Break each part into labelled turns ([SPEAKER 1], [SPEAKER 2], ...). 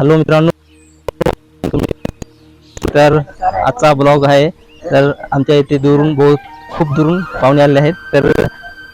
[SPEAKER 1] Hello मित्रांनो. तुम्ही- तर आजचा ब्लॉग आहे. तर आमच्या इथे दुरून बहुत खूप दुरून पाहुणे आलेले आहेत. तर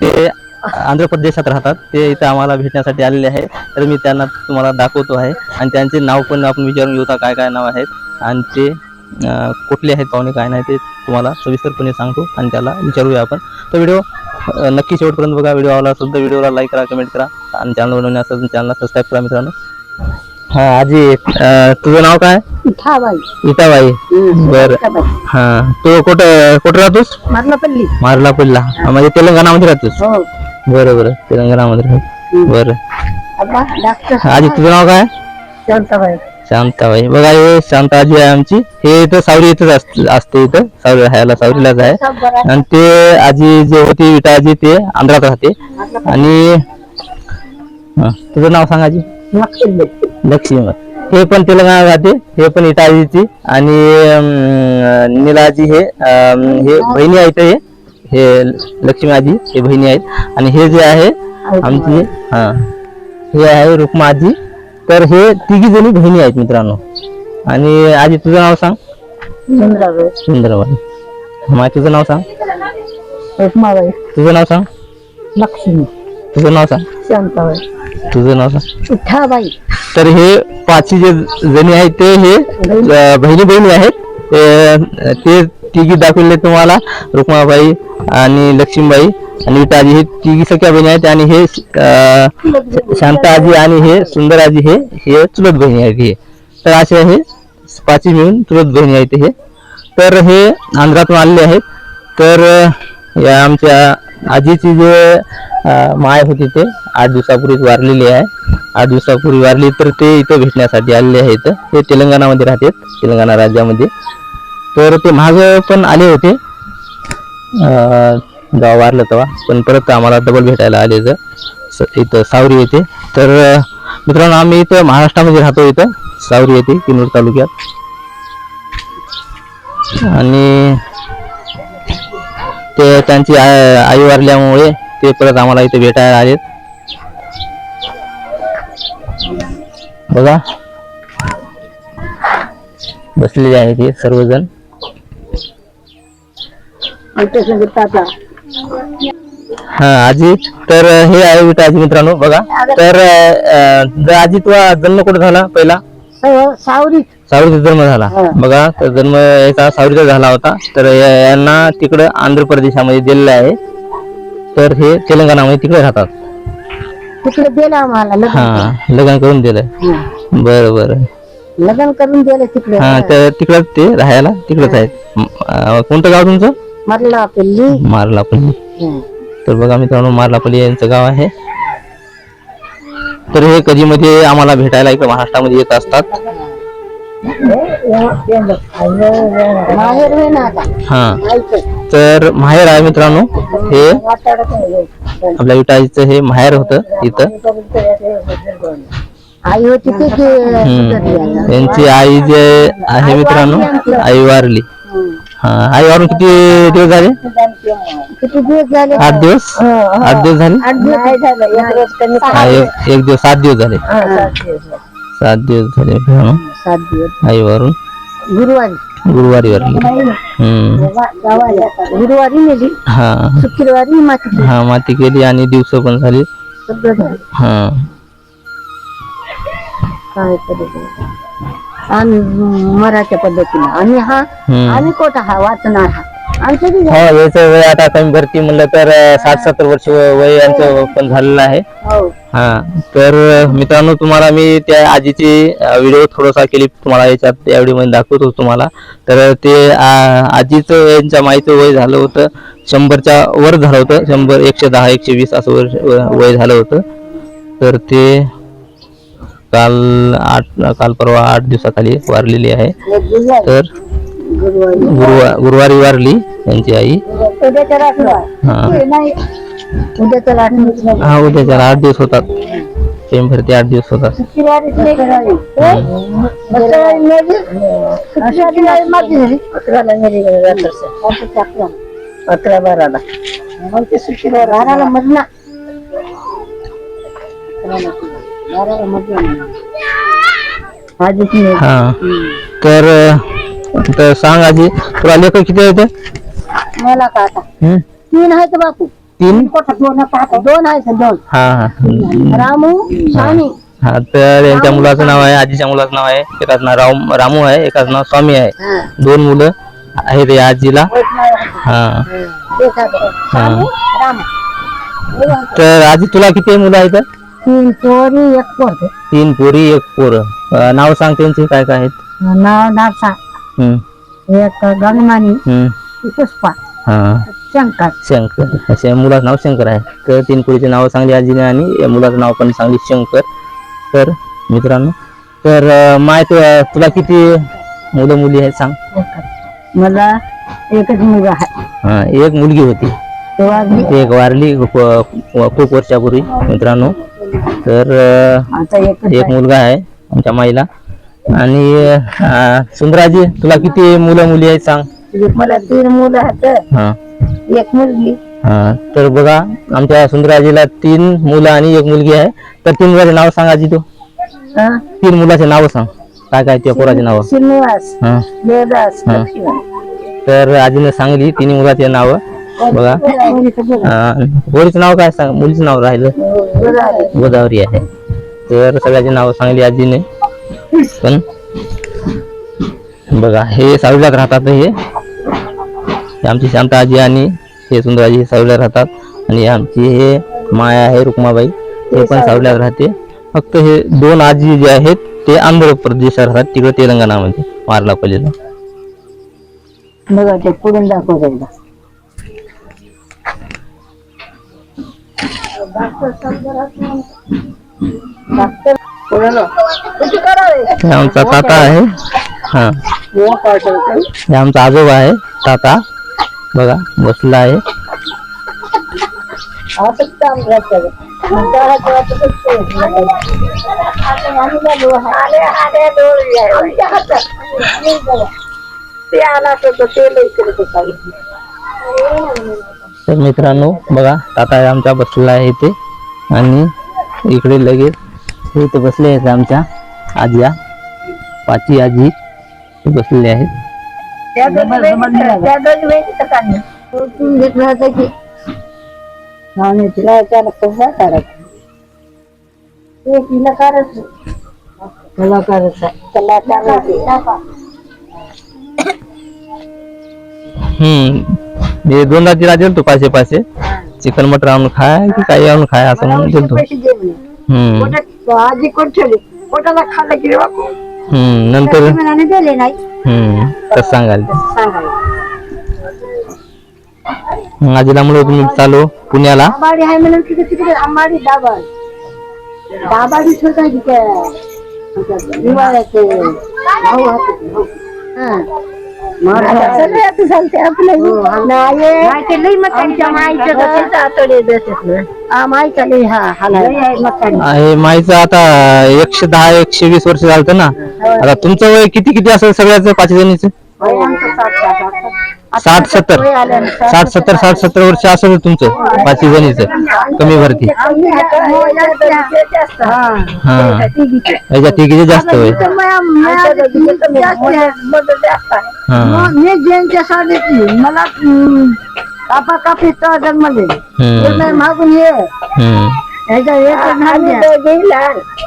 [SPEAKER 1] ते आंध्र प्रदेशात राहतात. ते इथे आम्हाला भेटण्यासाठी आलेले आहे तर मी त्यांना तुम्हाला दाखवतो आहे. आणि त्यांचे नाव पण आपण विचारून घेऊता काय काय नाव आहेत. आणि ते कुठले आहेत पाहुणे काय नाही ते तुम्हाला सविस्तरपणे सांगतो आणि त्याला विचारूया आपण. तो व्हिडिओ नक्की शेवटपर्यंत बघा. व्हिडिओ आवडला असेल तर व्हिडिओला लाईक करा कमेंट करा. आणि चॅनल बनवणे असेल तर चॅनलला सबस्क्राईब करा मित्रांनो. हा आजी अं, तुझं नाव काय? इटाबाई बर. हा तू कुठं कुठं राहतोस?
[SPEAKER 2] मारलापल्ली.
[SPEAKER 1] मारलापल्लीला म्हणजे तेलंगणामध्ये राहतोस?
[SPEAKER 2] हो.
[SPEAKER 1] बरं बरं. तेलंगणामध्ये राहतोस बरं.
[SPEAKER 2] डॉक्टर
[SPEAKER 1] आजी तुझं नाव काय?
[SPEAKER 2] शांताबाई.
[SPEAKER 1] शांताबाई. बघा हे शांता आजी आहे आमची. हे इथं सावरी इथंच असते असते इथं. सावरी राहायला सावरीलाच आहे.
[SPEAKER 2] बरं
[SPEAKER 1] आणि ते आजी जे होती विटा आजी ते आंध्रात राहते. आणि हा, तुझं नाव सांग आजी. लक्ष्मी हे पण तेलंगणा राहते. हे पण इटाजीची आणि नीलाजी हे हे बहिणी आहेत हे. हे लक्ष्मी आजी हे बहिणी आहेत. आणि हे जे आहे आमची हा हे आहे रुक्मा आजी. तर हे तिघी जणी बहिणी आहेत मित्रांनो. आणि आजी तुझं नाव सांग.
[SPEAKER 2] सुंदराबाई
[SPEAKER 1] मा तुझं नाव सांग. तुझं नाव सांग.
[SPEAKER 2] लक्ष्मी.
[SPEAKER 1] तुझं नाव सांग.
[SPEAKER 2] शांताबाई.
[SPEAKER 1] तुझं नाव सांग.
[SPEAKER 2] उठाबाई
[SPEAKER 1] तर हे पाचही जे जणी आहेत ते हे बहिणी. बहिणी आहेत. ते- ते तिघी दाखवले तुम्हाला. रुक्माबाई आणि लक्ष्मीबाई आणि विटाजी हे तिघी सख्या बहिणी आहेत आणि हे अं, शांताजी आणि हे सुंदराजी. हे हे चुलत बहिणी आहेत हे. तर असे हे पाचही मिळून चुलत बहिणी आहेत हे. तर हे आंध्रातून आलेले आहेत. तर अं, या आमच्या आजीची जे माय होती ते आठ दिवसापूर्वीच वारलेली आहे. आठ दिवसापूर्वी वारली तर ते इथं भेटण्यासाठी आलेले आहेत ते तेलंगणामध्ये राहतात तेलंगणा राज्यामध्ये. तर ते माग पण आले होते. अं, जेव्हा वारलं तेव्हा. पण परत आम्हाला डबल भेटायला आले तर इथं सावरी येते. तर मित्रांनो आम्ही इथं महाराष्ट्रामध्ये राहतो इथं. सावरी येते किनूर तालुक्यात. आणि ते त्यांची आई वारल्यामुळे ते परत आम्हाला इथे भेटायला आलेत. बघा. बसलेले आहेत हे सर्वजण. हा आजी तर हे आहे विटा आजी मित्रांनो बघा. तर अं, आजी तुला जन्म कुठे झाला पहिला?
[SPEAKER 2] सावरीत.
[SPEAKER 1] सावरीचा जन्म झाला. बघा तर जन्म याचा सावरीचा झाला होता. तर यांना तिकडं आंध्र प्रदेशामध्ये दिलेलं आहे. तर हे तेलंगणामध्ये तिकडे राहतात.
[SPEAKER 2] तिकडे दिलं आम्हाला
[SPEAKER 1] हा लग्न करून दिलं. बरं बरं.
[SPEAKER 2] लग्न करून दिलं तिकडे.
[SPEAKER 1] हा तर तिकडं ते राहायला तिकडेच आहेत. कोणतं गाव तुमचं?
[SPEAKER 2] मारलापल्ली.
[SPEAKER 1] मारलापल्ली. तर बघा मित्रांनो मारलापल्ली यांचं गाव आहे. तर हे कधी मध्ये आम्हाला भेटायला इकडे महाराष्ट्रामध्ये येत असतात.
[SPEAKER 2] माहेर होय ना आता
[SPEAKER 1] हा
[SPEAKER 2] ऐकत.
[SPEAKER 1] तर माहेर आहे मित्रांनो हे. आपल्या विटाईचं हे माहेर होतं इथं
[SPEAKER 2] आई होती ती की सुधारली
[SPEAKER 1] हम्म.
[SPEAKER 2] आता.
[SPEAKER 1] यांची आई जे आहे मित्रांनो आई वारली
[SPEAKER 2] हं.
[SPEAKER 1] हा आई वारून किती दिवस झाले
[SPEAKER 2] किती दिवस झाले
[SPEAKER 1] आठ दिवस. आठ दिवस झाले
[SPEAKER 2] आठ दिवस नाही झालं एक दिवस कमी
[SPEAKER 1] हा एक एक दिवस सात दिवस झाले
[SPEAKER 2] हा, सात दिवस झाले.
[SPEAKER 1] सात दिवस झाले
[SPEAKER 2] सात दिवस.
[SPEAKER 1] आई वारून
[SPEAKER 2] गुरुवारी
[SPEAKER 1] गुरुवारी. वारली हम्म
[SPEAKER 2] गावाला गुरुवारी नेली.
[SPEAKER 1] हा.
[SPEAKER 2] शुक्रवारी माती
[SPEAKER 1] हा माती केली आणि दिवस पण झाली.
[SPEAKER 2] सगळं झालं.
[SPEAKER 1] हा.
[SPEAKER 2] काय करायचं आणि मराठ्या पद्धतीने. आणि हा
[SPEAKER 1] हम्म.
[SPEAKER 2] आणि कोटा हा वाचणार हा.
[SPEAKER 1] हो. याचं वय आता कमी भरती म्हणलं तर साठ सत्तर वर्ष वय यांचं पण झालेलं आहे.
[SPEAKER 2] हो.
[SPEAKER 1] हा तर मित्रांनो तुम्हाला मी त्या आजीची व्हिडिओ थोडासा क्लिप तुम्हाला याच्यात या व्हिडिओमध्ये दाखवतो तुम्हाला. तर ते आजीचं यांच्या माईचं वय झालं होतं शंभरच्या वर झालं होतं शंभर एकशे दहा एकशे वीस असं वर्ष वय झालं होतं. तर ते काल आठ काल परवा आठ दिवसाखाली वारलेली आहे. तर
[SPEAKER 2] गुरुवारी
[SPEAKER 1] गुरुवार वारली यांची आई. हा. हा उद्याच्या आठ दिवस होतात. टेम भरती आठ दिवस होतात.
[SPEAKER 2] अकरा. बाराला. मग ते शुक्रवार बाराला मधना. बाराला नाही
[SPEAKER 1] हा. तर तर सांग आजी तुला लेख किती आहेत?
[SPEAKER 2] मला का आता?
[SPEAKER 1] हम्म?
[SPEAKER 2] तीन आहेत बापू.
[SPEAKER 1] तीन?
[SPEAKER 2] दोन दोन आहेत दोन.
[SPEAKER 1] हा हा.
[SPEAKER 2] रामू स्वामी.
[SPEAKER 1] हा तर यांच्या मुलाचं नाव आहे आजीच्या मुलाचं नाव आहे. एकाचं नाव राम रामू आहे एकाचं नाव स्वामी आहे. दोन मुलं आहेत या आजीला. हा.
[SPEAKER 2] राम
[SPEAKER 1] तर आजी तुला किती मुलं आहेत?
[SPEAKER 2] तीन पोरी एक पोरग
[SPEAKER 1] तीन पोरी एक पोर. नाव सांग त्यांचे काय काय आहेत?
[SPEAKER 2] नाव नाचा
[SPEAKER 1] हम्म,
[SPEAKER 2] एक गंगमानी पुष्पा. शंकर.
[SPEAKER 1] शंकर. अशा मुलाचं नाव शंकर आहे. तर तीन पोरीचे नाव सांगली आजीने आणि या मुलाचं नाव पण सांगली शंकर. तर मित्रांनो तर माय तुला किती मुलं मुली आहेत सांग.
[SPEAKER 2] मला एकच मुलगा आहे.
[SPEAKER 1] हा, एक मुलगी होती.
[SPEAKER 2] तो वारली.
[SPEAKER 1] एक वारली खूप खूप वर्षापूर्वी मित्रांनो. तर अं,
[SPEAKER 2] आता एकच
[SPEAKER 1] एक मुलगा आहे आमच्या माईला. आणि अं, सुंदराजी तुला किती मुलं मुली आहेत सांग.
[SPEAKER 2] मला तीन मुलं आहेत.
[SPEAKER 1] हा.
[SPEAKER 2] एक मुलगी.
[SPEAKER 1] हा. तर बघा आमच्या सुंदराजीला तीन मुलं आणि एक मुलगी आहे. तर तीन मुलाचे नाव सांग आजी तू.
[SPEAKER 2] हा?
[SPEAKER 1] तीन मुलाचे नाव सांग. काय काय त्या पोराचे नाव?
[SPEAKER 2] श्रीनिवास
[SPEAKER 1] हा.
[SPEAKER 2] देवदास
[SPEAKER 1] हा.
[SPEAKER 2] लक्ष्मण.
[SPEAKER 1] तर आजीने सांगली तिन्ही मुलाचे नाव. बघा. अं, पोरीचं नाव काय सांग? मुलीचं नाव राहिलं.
[SPEAKER 2] गोदावरी
[SPEAKER 1] आहे. तर सगळ्याचे नाव सांगली आजीने. पण बघा हे सावलीलाच राहतात हे. हे आमची शांता आजी आणि हे सुंदराजी हे सावलीला राहतात. आणि आमची हे माया आहे रुक्माबाई. हे पण सावलीलाच राहते. फक्त हे दोन आजी जे आहेत ते आंध्र प्रदेशात राहतात तिकडे तेलंगणामध्ये मारला पलीला
[SPEAKER 2] बघा ते पुढून दाखव एकदा. डॉक्टर
[SPEAKER 1] हे आमचा ताता आहे. हा.
[SPEAKER 2] हे
[SPEAKER 1] आमचा आजोबा आहे ताता बघा बसला आहे.
[SPEAKER 2] तर
[SPEAKER 1] मित्रांनो बघा ताता आमचा बसला आहे इथे. आणि इकडे लगेच हे इथे बसले आहेत आमच्या आज्या पाची आजी हे बसलेले आहेत.
[SPEAKER 2] त्या दोघी वेगळी काढली. घेतलं होतं की तिला कसं ते तिला करायचं. कलाकारच आहे. कलाकार
[SPEAKER 1] हम्म. मी दोनदा तिला दिलतो पाचशे पाचशे. चिकन मटर आणून खाय की काही आणून खाय असं म्हणून दिलतो. हम्म.
[SPEAKER 2] आजी कोण ठेवले? पोटाला खाल्लं की रे बापू
[SPEAKER 1] हम्म नंतर?
[SPEAKER 2] मनाने दिले नाही.
[SPEAKER 1] हम्म तसं सांगाल. आजीला म्हणलं तुम्ही चालू पुण्याला.
[SPEAKER 2] आंबाडी आहे म्हणून तिथे तिकडे आंबाडी दाबाड दाबाडी छोटा तिथे. हिवाळ्याचे भाऊ होते भाऊ. हं. सगळे आता चालते आपलं. नाही आमच्या माईचं कसं आतडे देतात ना. हा, माईचा लई हा
[SPEAKER 1] आता एकशे दहा एकशे वीस वर्ष झालं ना. आता तुमचं वय किती किती असेल सगळ्याच पाच जणीचं?
[SPEAKER 2] साठ,
[SPEAKER 1] सत्तर. साठ सत्तर साठ सत्तर वर्ष असेल तुमचं पाच जणीचं कमी भरती
[SPEAKER 2] हो. हा.
[SPEAKER 1] हा
[SPEAKER 2] तिघीचे.
[SPEAKER 1] याच्या तिघीचे जास्त
[SPEAKER 2] आहे. आहे.
[SPEAKER 1] हा.
[SPEAKER 2] मी ज्यांच्या साडीची मला हम्म, कापा कापी
[SPEAKER 1] हम्म
[SPEAKER 2] मागून ये.
[SPEAKER 1] हम्म
[SPEAKER 2] ह्याच्या लहान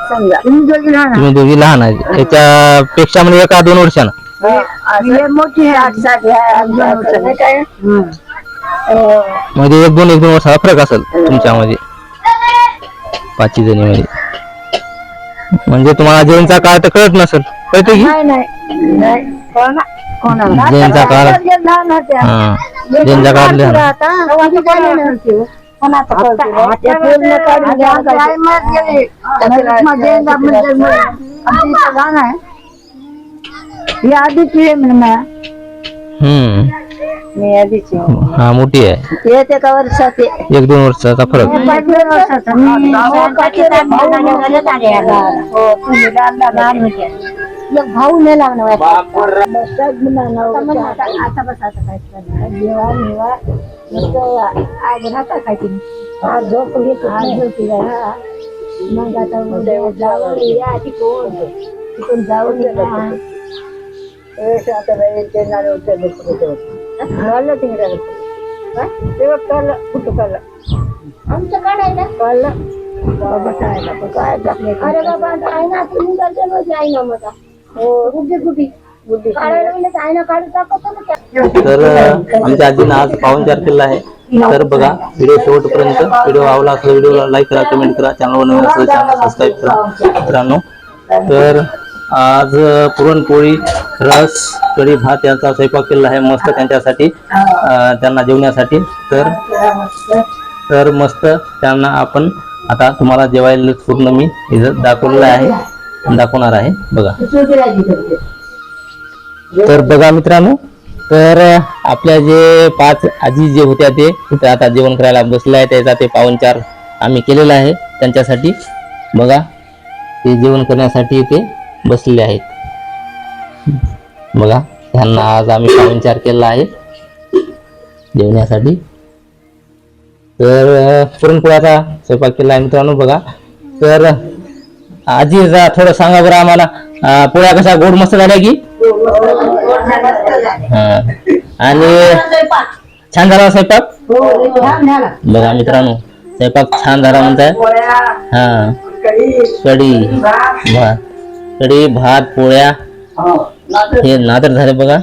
[SPEAKER 2] समजा. तुम्ही दोघी लहान
[SPEAKER 1] तुम्ही दोघी लहान आहे याच्यापेक्षा म्हणजे एका दोन वर्षानं.
[SPEAKER 2] हे. मोठी आहे आठ साठ आहे काय
[SPEAKER 1] म्हणजे एक दोन एक दोन वर्षाचा फरक असेल तुमच्यामध्ये. पाचही जणीमध्ये. म्हणजे तुम्हाला जैनचा काळ तर कळत नसेल. कळते की?
[SPEAKER 2] नाही?
[SPEAKER 1] जैनचा काळ. हा. जैनचा काळ.
[SPEAKER 2] आता ही आधीची आहे म्हणे मला.
[SPEAKER 1] हम्म
[SPEAKER 2] मी आधीची आहे.
[SPEAKER 1] हा मोठी आहे
[SPEAKER 2] हे ते का वर्षाचे
[SPEAKER 1] एक दोन वर्षाचा फरक
[SPEAKER 2] पाचव्या वर्षाचा. मी भाऊ लग्नाला आले आता. हो, तुम्ही लहान लहान होत्या. एक भाऊ नाही लागणार आता आता बस आता काय करणार? जेव्हा जेव्हा नुसतं आज राहता काय तुम्ही? आज झोप घेतो आज झोपी जाईल. हा. मग आता जावं, या तिकडून. तिकडून जाऊन गेलं आता तिकडे तेव्हा कुठं कळलं
[SPEAKER 3] आमचं काढायला
[SPEAKER 2] बाबा काय
[SPEAKER 3] अरे बाबा आहे ना तुम्ही आहे ना
[SPEAKER 2] हो
[SPEAKER 3] गुड्डी गुड्डी
[SPEAKER 1] तर आमच्या आजीनं आज पाहुणचार केला आहे. तर बघा व्हिडिओ शेवटपर्यंत व्हिडिओ आवडला असला व्हिडिओला लाईक करा कमेंट करा चॅनलवर नवीन असलं चॅनल सबस्क्राईब करा. मित्रांनो तर आज पुरणपोळी रस कढी भात यांचा स्वयंपाक केलेला आहे मस्त त्यांच्यासाठी त्यांना जेवण्यासाठी. तर तर मस्त त्यांना आपण आता तुम्हाला जेवायला पूर्ण मी इथं दाखवलेलं आहे. दाखवणार आहे. बघा. तर बघा मित्रांनो तर आपल्या जे पाच आजी जे होत्या ते तिथे आता जेवण करायला बसले आहे त्याचा ते पाहुणचार आम्ही केलेला आहे त्यांच्यासाठी. बघा ते जेवण करण्यासाठी ते बसले आहेत. बघा त्यांना आज आम्ही पाहुणचार केला आहे. जेवण्यासाठी. तर पुरणपोळ्याचा स्वयंपाक केला आहे मित्रांनो बघा. तर आजी जा थोडं सांगा बरं आम्हाला पोळ्या कशा गोड मस्त झाल्या की? हा. आणि छान झाला स्वयंपाक? बघा मित्रांनो स्वयंपाक छान झाला म्हणताय. हा. कडी भात कढी भात पोळ्या हे नादर. झाले बघा.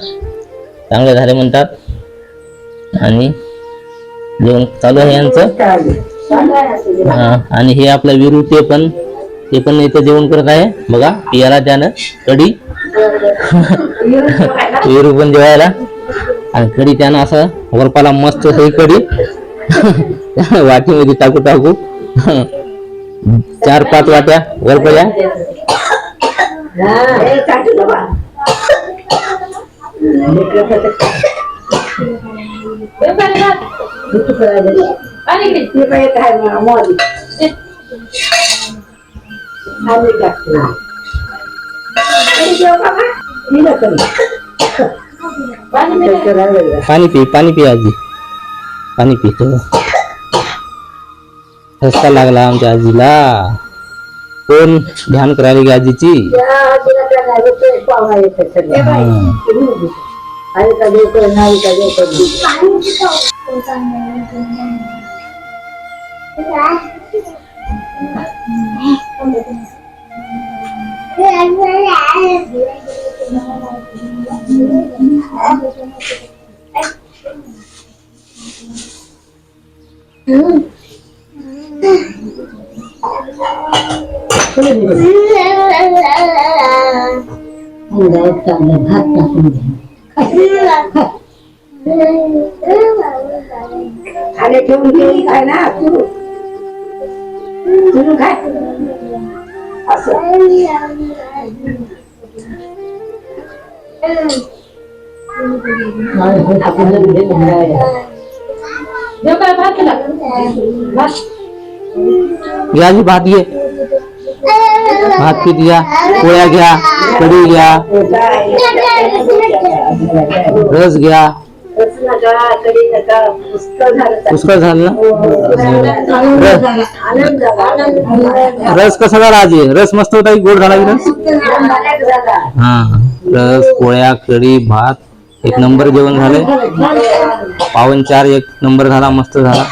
[SPEAKER 1] चांगले झाले म्हणतात. आणि जेवण चालू आहे यांचं. हा आणि हे आपलं विरू ते पण ते पण इथं जेवण करत आहे. बघा पियाला त्यानं कढी. विरू पण जेवायला. आणि कढी त्यानं असं वरपाला मस्त ही कढी. वाटीमध्ये टाकू टाकू. चार पाच वाट्या वरपल्या. पाणी पी पाणी पी आजी पाणी पी थोडं ठसका लागला आमच्या आजीला कोण ध्यान करायला गे आजीची हम्म.
[SPEAKER 2] भात टाकून घ्या खाली ठेवून काय ना तू. तू काय? असं.
[SPEAKER 1] घ्या आजी भात घे भात पीत घ्या पोळ्या घ्या कढी घ्या रस घ्या. पुष्कळ झालं ना? रस- कसा झाला आजी रस मस्त होता गोड झाला की रस? हा रस पोळ्या कढी भात एक नंबर जेवण झालंय. पावन चार एक नंबर झाला मस्त झाला.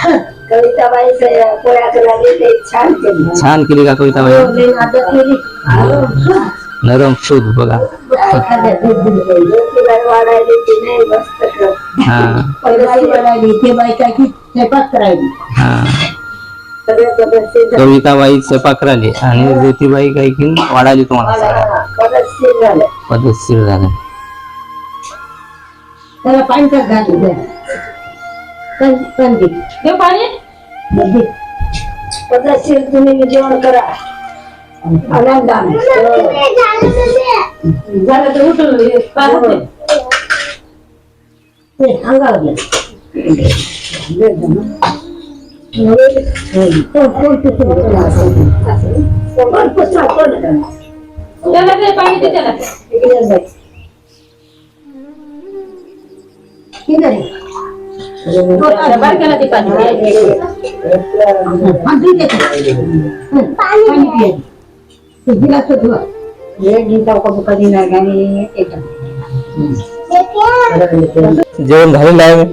[SPEAKER 2] कविताबाई ते छान केली.
[SPEAKER 1] छान केली का कविता नरम शुद्ध बघा
[SPEAKER 2] ज्योतिबाई वाढायली ती नाही मस्त कर.
[SPEAKER 1] हा.
[SPEAKER 2] पहिली वाढायली ते बायका की स्वयंपाक करायली
[SPEAKER 1] हा.
[SPEAKER 2] सगळे पद्धतशीर झाले.
[SPEAKER 1] कविताबाई स्वयंपाक राहिली आणि ज्योतिबाई काही की वाढायली तुम्हाला
[SPEAKER 2] पद्धतशीर झाले. त्याला पाणी तर घालू द्या. पण- पण दे. दे. पद्धतशीर तुम्ही जेवण करा आनंदाने झालं तर उठून. ते अंगावर तिथे असं. कोण पुसणार, कोण करणार? इकडे जाय. किती
[SPEAKER 1] जेवण झालेलं आहे.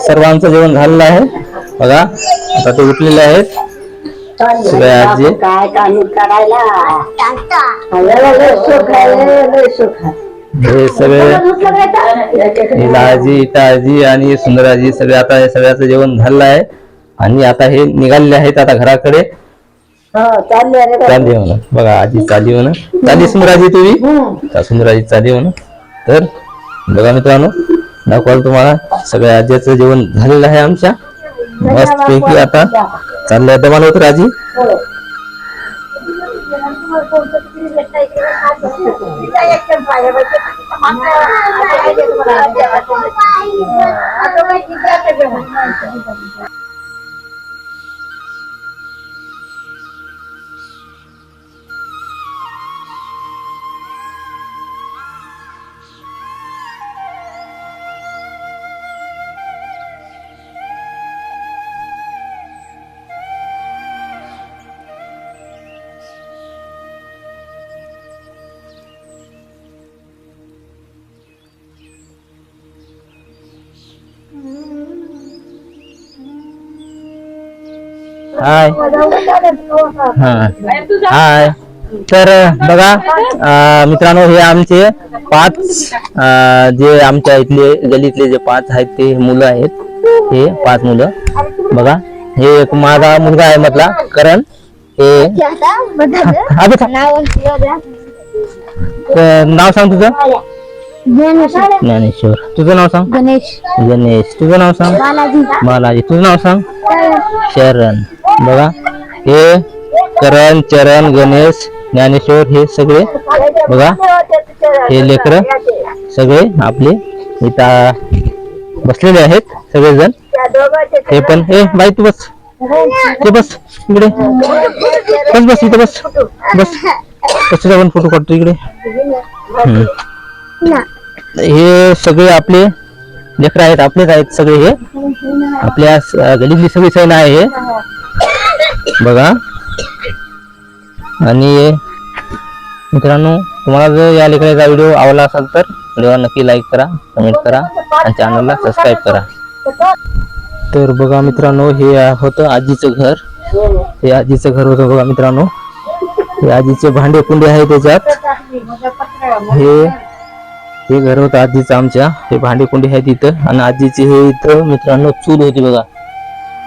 [SPEAKER 1] सर्वांचं जेवण झालेलं आहे. बघा आता ते उठलेले आहेत. सगळे आजी.
[SPEAKER 2] काय लय सुख आहे
[SPEAKER 1] हे आजी आणि सुंदराजी सगळे आता हे सगळ्याचं जेवण झालेलं आहे. आणि आता हे निघालेले आहेत आता घराकडे.
[SPEAKER 2] हो चालले
[SPEAKER 1] म्हणा. बघा आजी चालली म्हणा. चालली सुंदराजी तुम्ही? का सुंदराजी चालली म्हणा. तर बघा मित्रांनो दाखवाल तुम्हाला? सगळ्या आजीचं जेवण झालेलं आहे आमच्या. मस्त पैकी आता चाललंय. दमाला होतं आजी हाय. हा. हाय. तर बघा मित्रांनो हे आमचे पाच जे आमच्या इथले गलीतले जे पाच आहेत ते मुलं आहेत. हे पाच मुलं. बघा हे एक माझा मुलगा आहे म्हटला करण. हे नाव सांग तुझं. ज्ञानेश्वर. तुझं नाव सांग.
[SPEAKER 3] गणेश.
[SPEAKER 1] गणेश. तुझं नाव सांग.
[SPEAKER 3] बालाजी.
[SPEAKER 1] बालाजी. तुझं नाव सांग. शरण. बघा. हे करण चरण गणेश ज्ञानेश्वर हे सगळे बघा. हे लेकर सगळे आपले इथं बसलेले आहेत सगळेजण. हे पण हे बाई तू बस. ते बस इकडे. बस बस इथं बस. बस. कसं पण फोटो काढतो इकडे. हे सगळे आपले लेकर आहेत आपलेच आहेत सगळे हे. आपल्या गलीतली सगळी सैन आहे हे. बघा. आणि मित्रांनो तुम्हाला जर या लेकराचा व्हिडिओ आवडला असेल तर व्हिडिओला नक्की लाईक करा कमेंट करा आणि चॅनलला सबस्क्राईब करा. तर बघा मित्रांनो हे होतं आजीचं घर. हे आजीचं घर होतं बघा मित्रांनो. हे आजीचे भांडे कुंडे आहे त्याच्यात. हे हे घर होतं आजीचं आमच्या. हे भांडे कुंडे आहेत तिथं. आणि आजीची हे इथं मित्रांनो चूल होती बघा.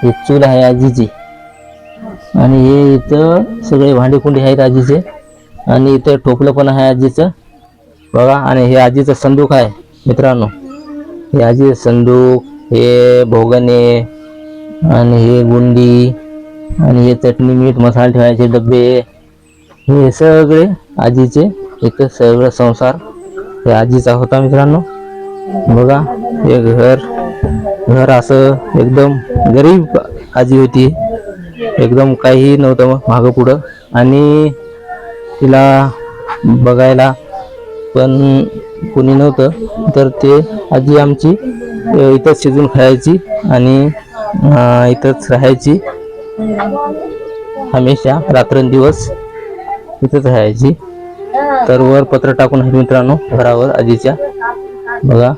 [SPEAKER 1] हे चूल आहे आजीची. आणि हे इथं सगळे भांडेकुंडे आहेत आजीचे. आणि इथं टोपलं पण आहे आजीचं. बघा आणि हे आजीचं संदूक आहे मित्रांनो. हे आजीचं संदूक हे भोगणे आणि हे गुंडी आणि हे चटणी मीठ मसाला ठेवायचे डबे. हे सगळे आजीचे इथं सगळं संसार हे आजीचा होता मित्रांनो. बघा हे घर घर असं एकदम गरीब आजी होती. एकदम काहीही नव्हतं मग मागं पुढं. आणि तिला बघायला पण कोणी नव्हतं. तर ते आजी आमची इथंच शिजून खायची आणि इथंच राहायची. हमेशा रात्रंदिवस इथंच राहायची. तर वर पत्र टाकून आहे मित्रांनो घरावर आजीच्या. बघा.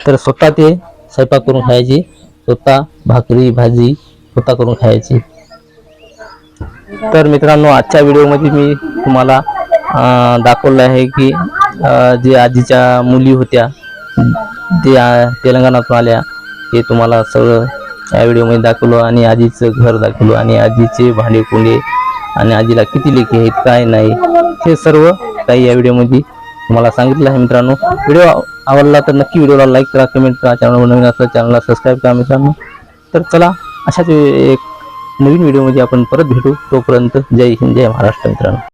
[SPEAKER 1] तर स्वतः ते स्वयंपाक करून खायची. स्वतः भाकरी भाजी स्वतः करून खायची. तर मित्रांनो आजच्या व्हिडिओमध्ये मी तुम्हाला दाखवलं आहे की जे आजीच्या मुली होत्या ते तेलंगणातून आल्या हे तुम्हाला सगळं या व्हिडिओमध्ये दाखवलं आणि आजीचं घर दाखवलं आणि आजीचे भांडे कुंडे आणि आजीला किती लेखी आहेत काय नाही हे सर्व काही या व्हिडिओमध्ये तुम्हाला सांगितलं आहे मित्रांनो. व्हिडिओ आवडला तर नक्की व्हिडिओला लाईक करा कमेंट करा चॅनलवर नवीन असला चॅनलला सबस्क्राईब करा मित्रांनो. तर चला अशाच एक नवीन व्हिडिओमध्ये आपण परत भेटू. तोपर्यंत जय हिंद जय महाराष्ट्र मित्रांनो.